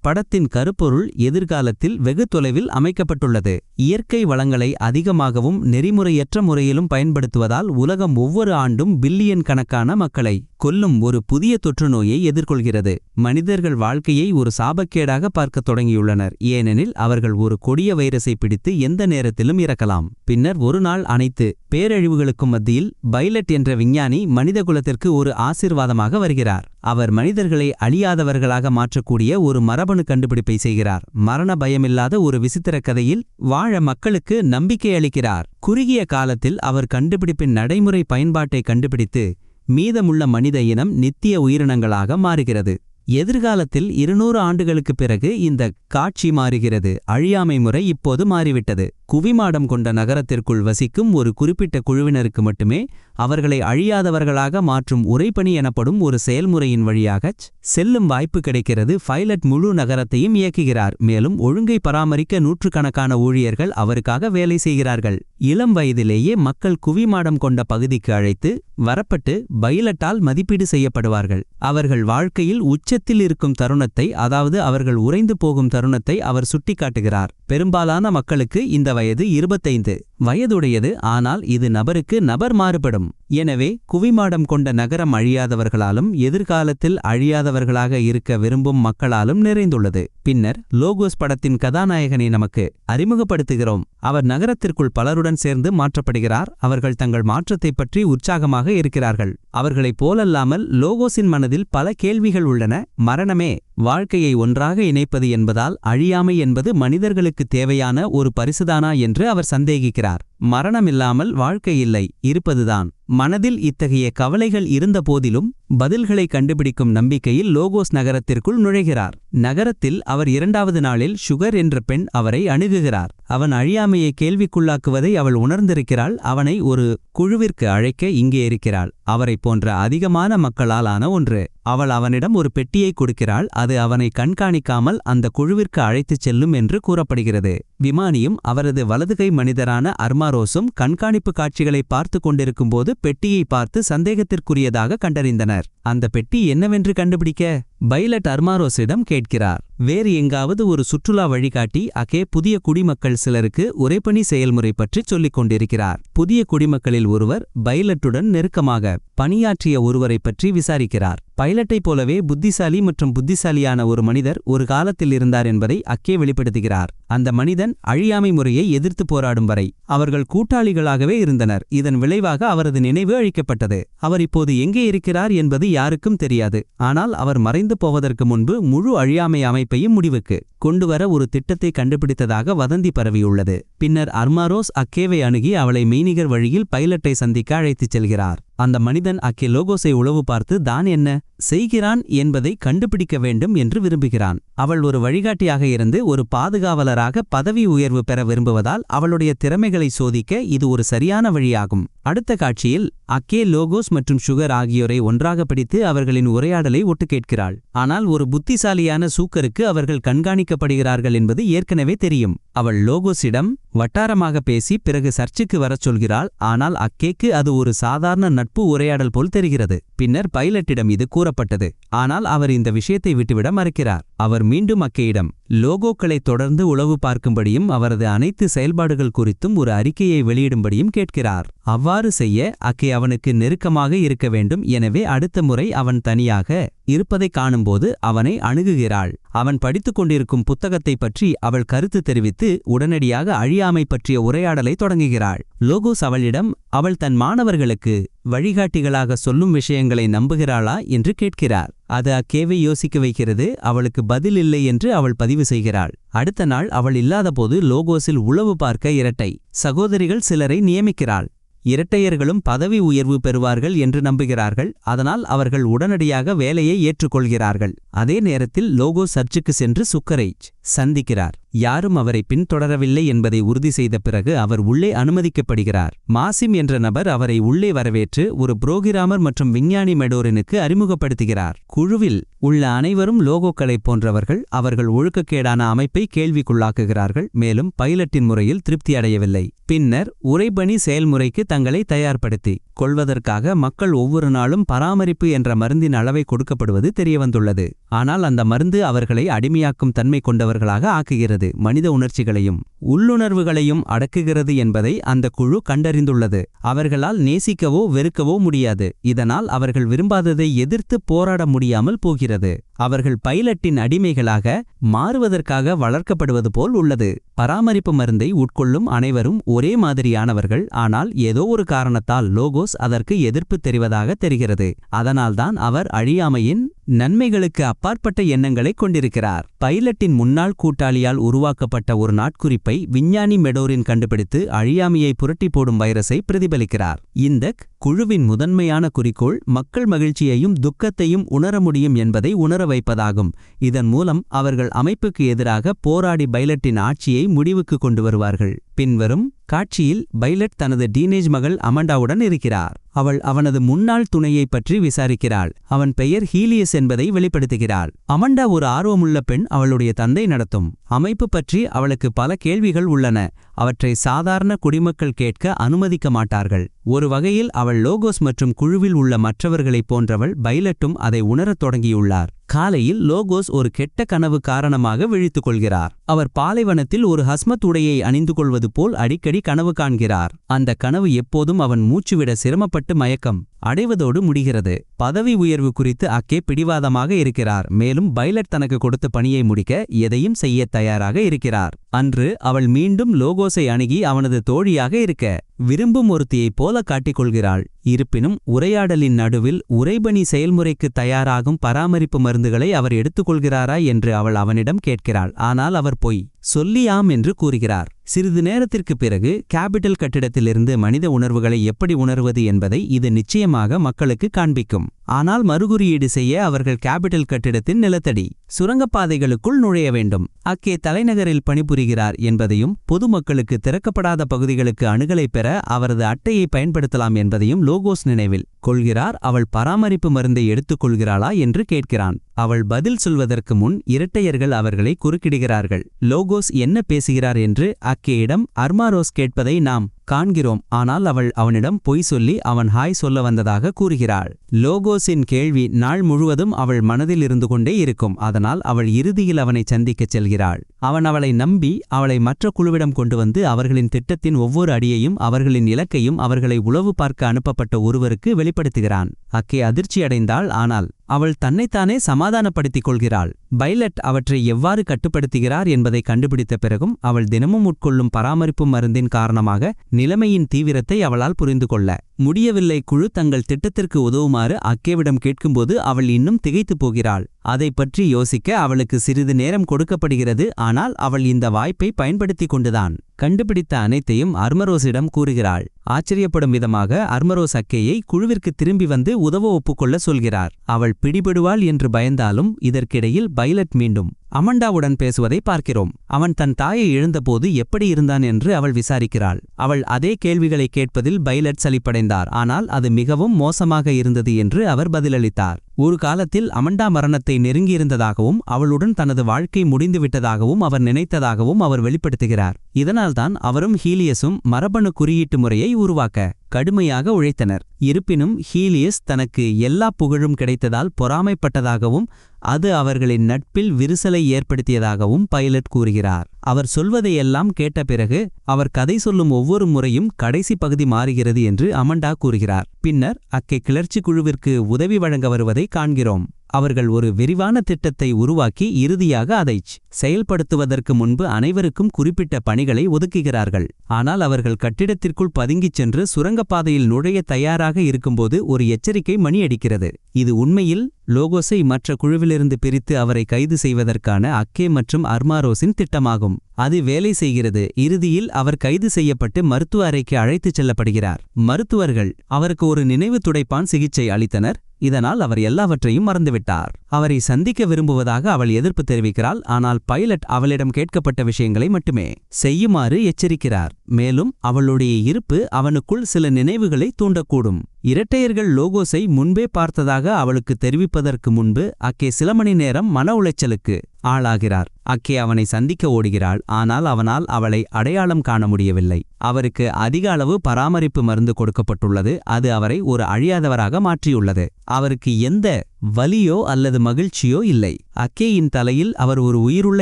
படத்தின் கருப்பொருள் எதிர்காலத்தில் வெகு தொலைவில் அமைக்கப்பட்டுள்ளது. இயற்கை வளங்களை அதிகமாகவும் நெறிமுறையற்ற முறையிலும் பயன்படுத்துவதால் உலகம் ஒவ்வொரு ஆண்டும் பில்லியன் கணக்கான மக்களை கொல்லும் ஒரு புதிய தொற்றுநோயை எதிர்கொள்கிறது. மனிதர்கள் வாழ்க்கையை ஒரு சாபக்கேடாக பார்க்கத் தொடங்கியுள்ளனர். ஏனெனில் அவர்கள் ஒரு கொடிய வைரஸை பிடித்து எந்த நேரத்திலும் இறக்கலாம். பின்னர் ஒரு நாள் அனைத்து பேரழிவுகளுக்கும் மத்தியில் பைலட் என்ற விஞ்ஞானி மனிதகுலத்திற்கு ஒரு ஆசிர்வாதமாக வருகிறார். அவர் மனிதர்களை அழியாதவர்களாக மாற்றக்கூடிய ஒரு மரபணு கண்டுபிடிப்பை செய்கிறார். மரண பயமில்லாத ஒரு விசித்திர கதையில் வாழ மக்களுக்கு நம்பிக்கை அளிக்கிறார். குறுகிய காலத்தில் அவர் கண்டுபிடிப்பின் நடைமுறை பயன்பாட்டை கண்டுபிடித்து மீதமுள்ள மனித இனம் நித்திய உயிரினங்களாக மாறுகிறது. எதிர்காலத்தில் இருநூறு ஆண்டுகளுக்குப் பிறகு இந்த காட்சி மாறுகிறது. அழியாமை முறை இப்போது மாறிவிட்டது. குவிமாடம் கொண்ட நகரத்திற்குள் வசிக்கும் ஒரு குறிப்பிட்ட குழுவினருக்கு மட்டுமே அவர்களை அழியாதவர்களாக மாற்றும் உரைப்பணி எனப்படும் ஒரு செயல்முறையின் வழியாகச் செல்லும் வாய்ப்பு கிடைக்கிறது. பைலட் முழு நகரத்தையும் இயக்குகிறார். மேலும் ஒழுங்கை பராமரிக்க நூற்றுக்கணக்கான ஊழியர்கள் அவருக்காக வேலை செய்கிறார்கள். இளம் வயதிலேயே மக்கள் குவிமாடம் கொண்ட பகுதிக்கு அழைத்து வரப்பட்டு பைலட்டால் மதிப்பீடு செய்யப்படுவார்கள். அவர்கள் வாழ்க்கையில் உச்சத்தில் இருக்கும் தருணத்தை அதாவது அவர்கள் உறைந்து போகும் தருணத்தை அவர் சுட்டிக்காட்டுகிறார். பெரும்பாலான மக்களுக்கு இந்த வயது இருபத்தைந்து. வயதுடையது ஆனால் இது நபருக்கு நபர் மாறுபடும். எனவே குவிமாடம் கொண்ட நகரம் அழியாதவர்களாலும் எதிர்காலத்தில் அழியாதவர்களாக இருக்க விரும்பும் மக்களாலும் நிறைந்துள்ளது. பின்னர் லோகோஸ் படத்தின் கதாநாயகனை நமக்கு அறிமுகப்படுத்துகிறோம். அவர் நகரத்திற்குள் பலருடன் சேர்ந்து மாற்றப்படுகிறார். அவர்கள் தங்கள் மாற்றத்தைப் பற்றி உற்சாகமாக இருக்கிறார்கள். அவர்களைப் போலல்லாமல் லோகோஸின் மனதில் பல கேள்விகள் உள்ளன. மரணமே வாழ்க்கையை ஒன்றாக இணைப்பது என்பதால் அழியாமை என்பது மனிதர்களுக்கு தேவையான ஒரு பரிசுதானா என்று அவர் சந்தேகிக்கிறார். esperar. மரணமில்லாமல் வாழ்க்கை இல்லை இருப்பதுதான். மனதில் இத்தகைய கவலைகள் இருந்தபோதிலும் பதில்களை கண்டுபிடிக்கும் நம்பிக்கையில் லோகோஸ் நகரத்திற்குள் நுழைகிறார். நகரத்தில் அவர் இரண்டாவது நாளில் சுகர் என்ற பெண் அவரை அணுகுகிறார். அவன் அழியாமையை கேள்விக்குள்ளாக்குவதை அவள் உணர்ந்திருக்கிறாள். அவனை ஒரு குழுவிற்கு அழைக்க இங்கே இருக்கிறாள். அவரைப் போன்ற அதிகமான மக்களால் ஆன ஒன்று. அவள் அவனிடம் ஒரு பெட்டியை கொடுக்கிறாள். அது அவனை கண்காணிக்காமல் அந்த குழுவிற்கு அழைத்துச் செல்லும் என்று கூறப்படுகிறது. விமானியும் அவரது வலதுகை மனிதரான அர்மா அர்மாரோஸும் கண்காணிப்பு காட்சிகளை பார்த்து கொண்டிருக்கும்போது பெட்டியை பார்த்து சந்தேகத்திற்குரியதாக கண்டறிந்தனர். அந்த பெட்டி என்னவென்று கண்டுபிடிக்க? பைலட் அர்மாரோஸிடம் கேட்கிறார். வேறு எங்காவது ஒரு சுற்றுலா வழிகாட்டி அகே புதிய குடிமக்கள் சிலருக்கு உரைப்பணி செயல்முறை பற்றி சொல்லிக் கொண்டிருக்கிறார். புதிய குடிமக்களில் ஒருவர் பைலட்டுடன் நெருக்கமாக பணியாற்றிய ஒருவரை பற்றி விசாரிக்கிறார். பைலட்டைப் போலவே புத்திசாலி மற்றும் புத்திசாலியான ஒரு மனிதர் ஒரு காலத்தில் இருந்தார் என்பதை அக்கே வெளிப்படுத்துகிறார். அந்த மனிதன் அழியாமை முறையை எதிர்த்து போராடும் வரை அவர்கள் கூட்டாளிகளாகவே இருந்தனர். இதன் விளைவாக அவரது நினைவு அழிக்கப்பட்டது. அவர் இப்போது எங்கே இருக்கிறார் என்பது யாருக்கும் தெரியாது. ஆனால் அவர் மறைந்து போவதற்கு முன்பு முழு அழியாமை அமைப்பையும் முடிவுக்கு கொண்டுவர ஒரு திட்டத்தை கண்டுபிடித்ததாக வதந்தி பரவியுள்ளது. பின்னர் அர்மாரோஸ் அக்கேவை அணுகி அவளை மெய்நிகர் வழியில் பைலட்டை சந்திக்க அழைத்துச் செல்கிறார். அந்த மனிதன் அக்கே லோகோஸை உளவு பார்த்து தான் என்ன செய்கிறான் என்பதை கண்டுபிடிக்க வேண்டும் என்று விரும்புகிறான். அவள் ஒரு வழிகாட்டியாக இருந்து ஒரு பாதுகாவலராக பதவி உயர்வு பெற விரும்புவதால் அவளுடைய திறமைகளை சோதிக்க இது ஒரு சரியான வழியாகும். அடுத்த காட்சியில் அக்கே லோகோஸ் மற்றும் சுகர் ஆகியோரை ஒன்றாக பிடித்து அவர்களின் உரையாடலை ஒட்டு கேட்கிறாள் ஆனால் ஒரு புத்திசாலியான சூக்கருக்கு அவர்கள் கண்காணிக்கப்படுகிறார்கள் என்பது ஏற்கனவே தெரியும். அவள் லோகோஸிடம் வட்டாரமாக பேசி பிறகு சர்ச்சுக்கு வரச் சொல்கிறாள். ஆனால் அக்கேக்கு அது ஒரு சாதாரண நட்பு உரையாடல் போல் தெரிகிறது. பின்னர் பைலட்டிடம் இது கூறப்பட்டது. ஆனால் அவர் இந்த விஷயத்தை விட்டுவிட மறுக்கிறார். அவர் மீண்டும் அக்கேயிடம் லோகோக்களை தொடர்ந்து உளவு பார்க்கும்படியும் அவரது அனைத்து செயல்பாடுகள் குறித்தும் ஒரு அறிக்கையை வெளியிடும்படியும் கேட்கிறார். அவ்வாறு செய்ய அக்கே அவனுக்கு நெருக்கமாக இருக்க வேண்டும். எனவே அடுத்த முறை அவன் தனியாக இருப்பதைக் காணும்போது அவனை அணுகுகிறாள். அவன் படித்துக் கொண்டிருக்கும் புத்தகத்தைப் பற்றி அவள் கருத்து தெரிவித்து உடனடியாக அழியாமை பற்றிய உரையாடலை தொடங்குகிறாள். லோகோஸ் அவளிடம் அவள் தன் மாணவர்களுக்கு வழிகாட்டிகளாக சொல்லும் விஷயங்களை நம்புகிறாளா? என்று கேட்கிறார். அது அக்கேவை யோசிக்க வைக்கிறது அவளுக்கு பதில் இல்லை என்று அவள் பதிவு செய்கிறாள். அடுத்த நாள் அவள் இல்லாதபோது லோகோஸில் உளவு பார்க்க இரட்டை சகோதரிகள் சிலரை நியமிக்கிறாள். இரட்டையர்களும் பதவி உயர்வு பெறுவார்கள் என்று நம்புகிறார்கள் அதனால் அவர்கள் உடனடியாக வேலையை ஏற்றுக்கொள்கிறார்கள். அதே நேரத்தில் லோகோ சர்ச்சுக்கு சென்று சுக்கரேஜ் சந்திக்கிறார். யாரும் அவரை பின்தொடரவில்லை என்பதை உறுதி செய்த பிறகு அவர் உள்ளே அனுமதிக்கப்படுகிறார். மாசிம் என்ற நபர் அவரை உள்ளே வரவேற்று ஒரு புரோகிராமர் மற்றும் விஞ்ஞானி மெடோரினுக்கு அறிமுகப்படுத்துகிறார். குழுவில் உள்ள அனைவரும் லோகோக்களைப் போன்றவர்கள் அவர்கள் ஒழுக்கக்கேடான அமைப்பை கேள்விக்குள்ளாக்குகிறார்கள் மேலும் பைலட்டின் முறையில் திருப்தி அடையவில்லை. பின்னர் உரைபணி செயல்முறைக்கு தங்களை தயார்படுத்தி கொள்வதற்காக மக்கள் ஒவ்வொரு நாளும் பராமரிப்பு என்ற மருந்தின் அளவை கொடுக்கப்படுவது தெரியவந்துள்ளது. ஆனால் அந்த மருந்து அவர்களை அடிமையாக்கும் தன்மை கொண்டவர்களாக ஆக்குகிறது. மனித உணர்ச்சிகளையும் உள்ளுணர்வுகளையும் அடக்குகிறது என்பதை அந்த குழு கண்டறிந்துள்ளது. அவர்களால் நேசிக்கவோ வெறுக்கவோ முடியாது. இதனால் அவர்கள் விரும்பாததை எதிர்த்து போராட முடியாமல் போகிறது. அவர்கள் பைலட்டின் அடிமைகளாக மாறுவதற்காக வளர்க்கப்படுவது போல் உள்ளது. பராமரிப்பு மருந்தை உட்கொள்ளும் அனைவரும் ஒரே மாதிரியானவர்கள் ஆனால் ஏதோ ஒரு காரணத்தால் லோகோஸ் அதற்கு எதிர்ப்பு தெரிவதாக தெரிகிறது. அதனால்தான் அவர் அழியாமையின் நன்மைகளுக்கு அப்பாற்பட்ட எண்ணங்களை கொண்டிருக்கிறார். பைலட்டின் முன்னாள் கூட்டாளியால் உருவாக்கப்பட்ட ஒரு நாட்குறிப்பை விஞ்ஞானி மெடோரின் கண்டுபிடித்து அழியாமையை புரட்டி போடும் வைரஸை பிரதிபலிக்கிறார். இந்த குழுவின் முதன்மையான குறிக்கோள் மக்கள் மகிழ்ச்சியையும் துக்கத்தையும் உணர முடியும் என்பதை உணர வைப்பதாகும். இதன் மூலம் அவர்கள் அமைப்புக்கு எதிராக போராடி பைலட்டின் ஆட்சியை முடிவுக்கு கொண்டு வருவார்கள். பின்வரும் காட்சியில் பைலட் தனது டீனேஜ் மகள் அமண்டாவுடன் இருக்கிறார். அவள் அவனது முன்னாள் துணையைப் பற்றி விசாரிக்கிறாள். அவன் பெயர் ஹீலியஸ் என்பதை வெளிப்படுத்துகிறாள். அமண்டா ஒரு ஆர்வமுள்ள பெண் அவளுடைய தந்தை நடத்தும். அமைப்பு பற்றி அவளுக்கு பல கேள்விகள் உள்ளன. அவற்றை சாதாரண குடிமக்கள் கேட்க அனுமதிக்க மாட்டார்கள். ஒரு வகையில் அவள் லோகோஸ் மற்றும் குழுவில் உள்ள மற்றவர்களைப் போன்றவள் பைலட்டும் அதை உணரத் தொடங்கியுள்ளார். காலையில் லோகோஸ் ஒரு கெட்ட கனவு காரணமாக விழித்துக் கொள்கிறார் அவர் பாலைவனத்தில் ஒரு ஹஸ்மத் உடையை அணிந்து கொள்வது போல் அடிக்கடி கனவு காண்கிறார். அந்த கனவு எப்போதும் அவன் மூச்சுவிட சிரமப்பட்டு மயக்கம் அடைவதோடு முடிகிறது. பதவி உயர்வு குறித்து அக்கே பிடிவாதமாக இருக்கிறார். மேலும் பைலட் தனக்கு கொடுத்த பணியை முடிக்க எதையும் செய்ய தயாராக இருக்கிறார். அன்று அவள் மீண்டும் லோகோஸை அணுகி அவனது தோழியாக இருக்க விரும்பும் ஒருத்தியைப் போல காட்டிக்கொள்கிறாள். இருப்பினும் உரையாடலின் நடுவில் உறைபணி செயல்முறைக்கு தயாராகும் பராமரிப்பு மருந்துகளை அவர் எடுத்துக்கொள்கிறாரா என்று அவள் அவனிடம் கேட்கிறாள். ஆனால் அவர் பொய். சொல்லியாம் என்று கூறுகிறார். சிறிது நேரத்திற்குப் பிறகு கேபிட்டல் கட்டிடத்திலிருந்து மனித உணர்வுகளை எப்படி உணர்வது என்பதை இது நிச்சயமாக மக்களுக்கு காண்பிக்கும். ஆனால் மறுகுறியீடு செய்ய அவர்கள் கேபிட்டல் கட்டிடத்தின் நிலத்தடி சுரங்கப்பாதைகளுக்குள் நுழைய வேண்டும். அக்கே தலைநகரில் பணிபுரிகிறார் என்பதையும் பொதுமக்களுக்கு திறக்கப்படாத பகுதிகளுக்கு அணுகலை பெற அவரது அட்டையை பயன்படுத்தலாம் என்பதையும் லோகோஸ் நினைவில். கொள்கிறார் அவள் பராமரிப்பு மருந்தை எடுத்துக் கொள்கிறாளா? என்று கேட்கிறான். அவள் பதில் சொல்வதற்கு முன் இரட்டையர்கள் அவர்களை குறுக்கிடுகிறார்கள். லோகோஸ் என்ன பேசுகிறார்? என்று அக்கேயிடம் அர்மாரோஸ் கேட்பதை நாம் காண்கிறோம். ஆனால் அவள் அவனிடம் பொய் சொல்லி அவன் ஹாய் சொல்ல வந்ததாக கூறுகிறாள். லோகோஸின் கேள்வி நாள் முழுவதும் அவள் மனதில் இருந்து கொண்டே இருக்கும். அதனால் அவள் இறுதியில் அவனை சந்திக்கச் செல்கிறாள். அவன் அவளை நம்பி அவளை மற்ற குழுவிடம் கொண்டு வந்து அவர்களின் திட்டத்தின் ஒவ்வொரு அடியையும் அவர்களின் இலக்கையும் அவர்களை உளவு பார்க்க அனுப்பப்பட்ட ஒருவருக்கு வெளிப்படுத்துகிறான். அக்கே அதிர்ச்சியடைந்தாள். ஆனால் அவள் தன்னைத்தானே சமாதானப்படுத்திக் கொள்கிறாள் பைலட் அவற்றை எவ்வாறு கட்டுப்படுத்துகிறார் என்பதை கண்டுபிடித்த பிறகும் அவள் தினமும் உட்கொள்ளும் பராமரிப்பு மருந்தின் காரணமாக நிலைமையின் தீவிரத்தை அவளால் புரிந்து கொள்ள முடியவில்லை குழு தங்கள் திட்டத்திற்கு உதவுமாறு அக்கேவிடம் கேட்கும்போது அவள் இன்னும் திகைத்துப் போகிறாள். அதை பற்றி யோசிக்க அவளுக்கு சிறிது நேரம் கொடுக்கப்படுகிறது ஆனால் அவள் இந்த வாய்ப்பை பயன்படுத்திக் கொண்டுதான். கண்டுபிடித்த அனைத்தையும் அர்மரோஸிடம் கூறுகிறாள். ஆச்சரியப்படும் விதமாக அர்மரோஸ் அக்கேயை குழுவிற்கு திரும்பி வந்து உதவ ஒப்புக்கொள்ள சொல்கிறார். அவள் பிடிபடுவாள் என்று பயந்தாலும் இதற்கிடையில் பைலட் மீண்டும் அமண்டாவுடன் பேசுவதை பார்க்கிறோம். அவன் தன் தாயை இழந்தபோது எப்படி இருந்தான் என்று அவள் விசாரிக்கிறாள். அவள் அதே கேள்விகளை கேட்பதில் பைலட் சலிப்படைந்தார். ஆனால் அது மிகவும் மோசமாக இருந்தது என்று அவர் பதிலளித்தார். ஒரு காலத்தில் அமண்டா மரணத்தை நெருங்கியிருந்ததாகவும் அவளுடன் தனது வாழ்க்கை முடிந்துவிட்டதாகவும் அவர் நினைத்ததாகவும் அவர் வெளிப்படுத்துகிறார். இதனால்தான் அவரும் ஹீலியஸும் மரபணு குறியீட்டு முறையை உருவாக்க கடுமையாக உழைத்தனர். இருப்பினும் ஹீலியஸ் தனக்கு எல்லா புகழும் கிடைத்ததால் பொறாமைப்பட்டதாகவும் அது அவர்களின் நட்பில் விரிசலை ஏற்படுத்தியதாகவும் பைலட் கூறுகிறார். அவர் சொல்வதையெல்லாம் கேட்ட பிறகு அவர் கதை சொல்லும் ஒவ்வொரு முறையும் கடைசி பகுதி மாறுகிறது என்று அமண்டா கூறுகிறார். பின்னர் அக்கை கிளர்ச்சி குழுவிற்கு உதவி வழங்க வருவதை காண்கிறோம். அவர்கள் ஒரு விரிவான திட்டத்தை உருவாக்கி இறுதியாக அதைச் செயல்படுத்துவதற்கு முன்பு அனைவருக்கும் குறிப்பிட்ட பணிகளை ஒதுக்குகிறார்கள். ஆனால் அவர்கள் கட்டிடத்திற்குள் பதுங்கிச் சென்று சுரங்கப்பாதையில் நுழைய தயாராக இருக்கும்போது ஒரு எச்சரிக்கை மணியடிக்கிறது. இது உண்மையில் லோகோஸை மற்ற குழுவிலிருந்து பிரித்து அவரை கைது செய்வதற்கான அக்கே மற்றும் அர்மாரோஸின் திட்டமாகும். அது வேலை செய்கிறது. இறுதியில் அவர் கைது செய்யப்பட்டு மருத்துவ அறைக்கு அழைத்துச் செல்லப்படுகிறார். மருத்துவர்கள் அவருக்கு ஒரு நினைவு துடைப்பான் சிகிச்சை அளித்தனர். இதனால் அவர் எல்லாவற்றையும் மறந்துவிட்டார். அவரை சந்திக்க விரும்புவதாக அவள் எதிர்ப்பு தெரிவிக்கிறாள். ஆனால் பைலட் அவளிடம் கேட்கப்பட்ட விஷயங்களை மட்டுமே செய்யுமாறு எச்சரிக்கிறார். மேலும் அவளுடைய இருப்பு அவனுக்குள் சில நினைவுகளை தூண்டக்கூடும். இரட்டையர்கள் லோகோஸை முன்பே பார்த்ததாக அவளுக்கு தெரிவிப்பதற்கு முன்பு அக்கே சில மணி நேரம் மன உளைச்சலுக்கு ஆளாகிறார். அக்கே அவனை சந்திக்க ஓடுகிறாள். ஆனால் அவனால் அவளை அடையாளம் காண முடியவில்லை. அவருக்கு அதிக அளவு பராமரிப்பு மருந்து கொடுக்கப்பட்டுள்ளது. அது அவரை ஒரு அழியாதவராக மாற்றியுள்ளது. அவருக்கு எந்த வலியோ அல்லது மகிழ்ச்சியோ இல்லை. அக்கேயின் தலையில் அவர் ஒரு உயிருள்ள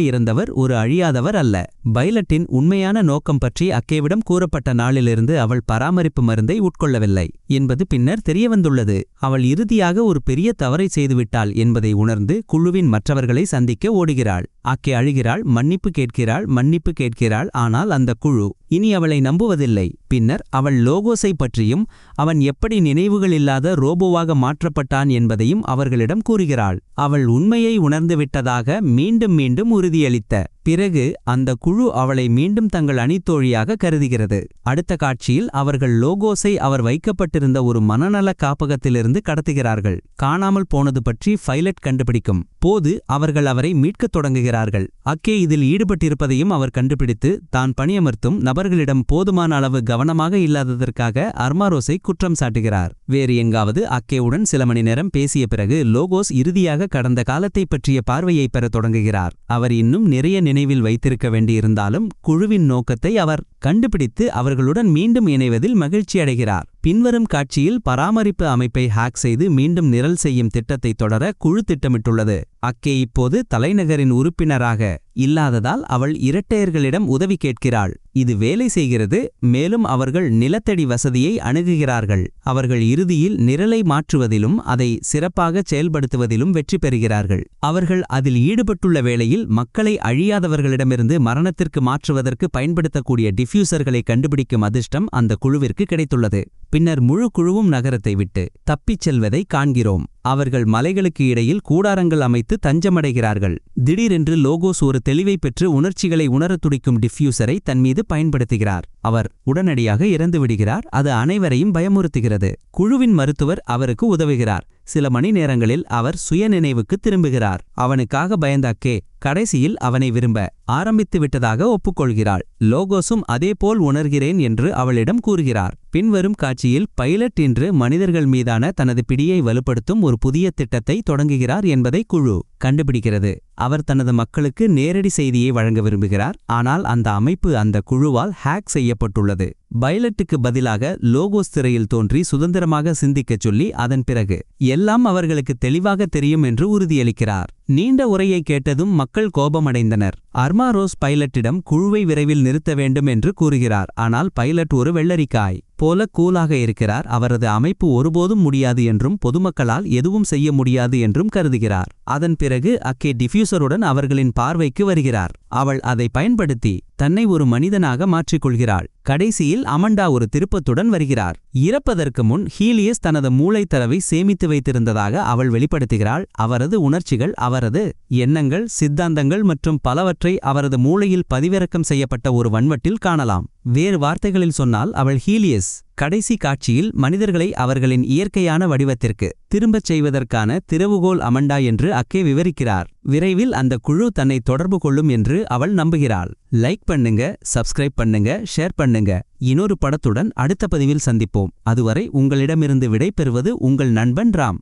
இறந்தவர் ஒரு அழியாதவர் அல்ல. பைலட்டின் உண்மையான நோக்கம் பற்றி அக்கேவிடம் கூறப்பட்ட நாளிலிருந்து அவள் பராமரிப்பு மருந்தை உட்கொள்ளவில்லை என்பது பின்னர் தெரியவந்துள்ளது. அவள் இறுதியாக ஒரு பெரிய தவறை செய்துவிட்டாள் என்பதை உணர்ந்து குழுவின் மற்றவர்களை சந்திக்க ஓடுகிறாள். அக்கே அழுகிறாள் மன்னிப்பு கேட்கிறாள் மன்னிப்பு கேட்கிறாள் ஆனால் அந்த குழு இனி அவளை நம்புவதில்லை. பின்னர் அவள் லோகோஸை பற்றியும் அவன் எப்படி நினைவுகள் இல்லாத ரோபோவாக மாற்றப்பட்டான் என்பதையும் அவர்களிடம் கூறுகிறாள். அவள் உண்மையை உணர்ந்துவிட்டதாக மீண்டும் மீண்டும் உறுதியளித்த. பிறகு அந்த குழு அவளை மீண்டும் தங்கள் அணித்தோழியாக கருதுகிறது. அடுத்த காட்சியில் அவர்கள் லோகோஸை அவர் வைக்கப்பட்டிருந்த ஒரு மனநல காப்பகத்திலிருந்து கடத்துகிறார்கள். காணாமல் போனது பற்றி பைலட் கண்டுபிடிக்கும் போது அவர்கள் அவரை மீட்கத் தொடங்குகிறார்கள். அக்கே இதில் ஈடுபட்டிருப்பதையும் அவர் கண்டுபிடித்து தான் பணியமர்த்தும் நபர்களிடம் போதுமான அளவு கவனமாக இல்லாததற்காக அர்மாரோஸை குற்றம் சாட்டுகிறார். வேறு எங்காவது அக்கேவுடன் சில மணி நேரம் பேசிய பிறகு லோகோஸ் இறுதியாக கடந்த காலத்தை பற்றிய பார்வையை பெறத் தொடங்குகிறார். அவர் இன்னும் நிறைய நினைவில் வைத்திருக்க வேண்டியிருந்தாலும் குழுவின் நோக்கத்தை அவர் கண்டுபிடித்து அவர்களுடன் மீண்டும் இணைவதில் மகிழ்ச்சியடைகிறார். பின்வரும் காட்சியில் பராமரிப்பு அமைப்பை ஹேக் செய்து மீண்டும் நிரல் செய்யும் திட்டத்தை தொடர குழு திட்டமிட்டுள்ளது. அக்கே இப்போது தலைநகரின் உறுப்பினராக இல்லாததால் அவள் இரட்டையர்களிடம் உதவி கேட்கிறாள். இது வேலை செய்கிறது மேலும் அவர்கள் நிலத்தடி வசதியை அணுகுகிறார்கள். அவர்கள் இறுதியில் நிரலை மாற்றுவதிலும் அதை சிறப்பாக செயல்படுத்துவதிலும் வெற்றி பெறுகிறார்கள். அவர்கள் அதில் ஈடுபட்டுள்ள வேளையில் மக்களை அழியாதவர்களிடமிருந்து மரணத்திற்கு மாற்றுவதற்கு பயன்படுத்தக்கூடிய டிஃப்யூசர்களை கண்டுபிடிக்கும் அதிர்ஷ்டம் அந்த குழுவிற்கு கிடைத்துள்ளது. பின்னர் முழு குழுவும் நகரத்தை விட்டு தப்பிச் செல்வதை காண்கிறோம். அவர்கள் மலைகளுக்கு இடையில் கூடாரங்கள் அமைத்து தஞ்சமடைகிறார்கள். திடீரென்று லோகோஸ் ஒரு தெளிவை பெற்று உணர்ச்சிகளை உணரத் துடிக்கும் டிஃப்யூசரை தன் மீது பயன்படுத்துகிறார். அவர் உடனடியாக இறந்துவிடுகிறார் அது அனைவரையும் பயமுறுத்துகிறது. குழுவின் மருத்துவர் அவருக்கு உதவுகிறார். சில மணி நேரங்களில் அவர் சுயநினைவுக்கு திரும்புகிறார். அவனுக்காக பயந்தாக்கே கடைசியில் அவனை விரும்ப ஆரம்பித்து விட்டதாக ஒப்புக்கொள்கிறாள். லோகோஸும் அதேபோல் உணர்கிறேன் என்று அவளிடம் கூறுகிறார். பின்வரும் காட்சியில் பைலட் இன்று மனிதர்கள் மீதான தனது பிடியை வலுப்படுத்தும் ஒரு புதிய திட்டத்தை தொடங்குகிறார் என்பதை குழு கண்டுபிடிக்கிறது. அவர் தனது மக்களுக்கு நேரடி செய்தியை வழங்க விரும்புகிறார். ஆனால் அந்த அமைப்பு அந்த குழுவால் ஹேக் செய்யப்பட்டுள்ளது. பைலட்டுக்கு பதிலாக லோகோஸ் திரையில் தோன்றி சுதந்திரமாக சிந்திக்கச் சொல்லி அதன் பிறகு எல்லாம் அவர்களுக்கு தெளிவாக தெரியும் என்று உறுதியளிக்கிறார். நீண்ட உரையை கேட்டதும் மக்கள் கோபமடைந்தனர். அர்மாரோஸ் பைலட்டிடம் குழுவை விரைவில் நிறுத்த வேண்டும் என்று கூறுகிறார். ஆனால் பைலட் ஒரு வெள்ளரிக்காய் போல கூலாக இருக்கிறார். அவரது அமைப்பு ஒருபோதும் முடியாது என்றும் பொதுமக்களால் எதுவும் செய்ய முடியாது என்றும் கருதுகிறார். அதன் பிறகு அக்கே டிஃப்யூசருடன் அவர்களின் பார்வைக்கு வருகிறார். அவள் அதை பயன்படுத்தி தன்னை ஒரு மனிதனாக மாற்றிக்கொள்கிறாள். கடைசியில் அமண்டா ஒரு திருப்பத்துடன் வருகிறார். இறப்பதற்கு முன் ஹீலியஸ் தனது மூளைத்தரவை சேமித்து வைத்திருந்ததாக அவள் வெளிப்படுத்துகிறாள். அவரது உணர்ச்சிகள் அவரது எண்ணங்கள் சித்தாந்தங்கள் மற்றும் பலவற்றை அவரது மூளையில் பதிவிறக்கம் செய்யப்பட்ட ஒரு வன்வட்டில் காணலாம். வேறு வார்த்தைகளில் சொன்னால் அவள் ஹீலியஸ் கடைசி காட்சியில் மனிதர்களை அவர்களின் இயற்கையான வடிவத்திற்கு திரும்பச் செய்வதற்கான திறவுகோல் அமண்டா என்று அக்கே விவரிக்கிறார். விரைவில் அந்த குழு தன்னை தொடர்பு கொள்ளும் என்று அவள் நம்புகிறாள். லைக் பண்ணுங்க சப்ஸ்கிரைப் பண்ணுங்க ஷேர் பண்ணுங்க. இன்னொரு படத்துடன் அடுத்த பதிவில் சந்திப்போம். அதுவரை உங்களிடமிருந்து விடை பெறுவது உங்கள் நண்பன் ராம்.